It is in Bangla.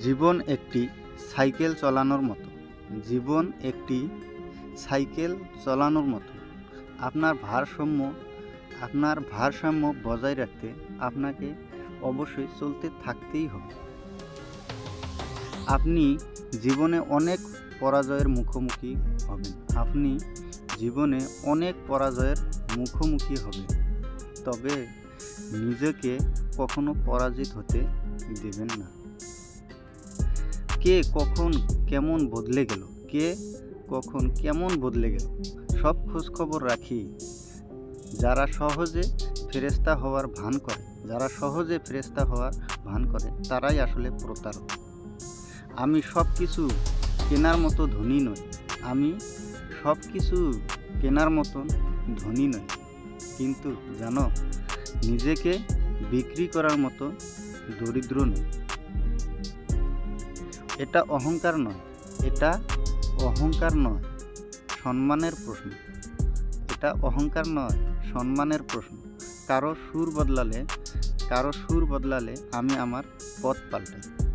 জীবন একটি সাইকেল চালানোর মতো। জীবন একটি সাইকেল চালানোর মতো। আপনার ভারসাম্য আপনার ভারসাম্য বজায় রাখতে আপনাকে অবশ্যই চলতে থাকতেই হবে। আপনি জীবনে অনেক পরাজয়ের মুখোমুখি হবেন। আপনি জীবনে অনেক পরাজয়ের মুখোমুখি হবেন। তবে নিজেকে কখনো পরাজিত হতে দেবেন না। কে কখন কেমন বদলে গেল? কে কখন কেমন বদলে গেল? সব খোঁজ খবর রাখি। যারা সহজে ফেরেস্তা হওয়ার ভান করে, যারা সহজে ফেরেস্তা হওয়ার ভান করে, তারাই আসলে প্রতারক। আমি সব কিছু কেনার মতো ধনী নই। আমি সব কিছু কেনার মতন ধনী নই। কিন্তু জানো, নিজেকে বিক্রি করার মতো দরিদ্র নই। এটা অহংকার নয়, এটা অহংকার নয়, সম্মানের প্রশ্ন। এটা অহংকার নয়, সম্মানের প্রশ্ন। কারও সুর বদলালে, কারও সুর বদলালে আমি আমার পথ পাল্টাই।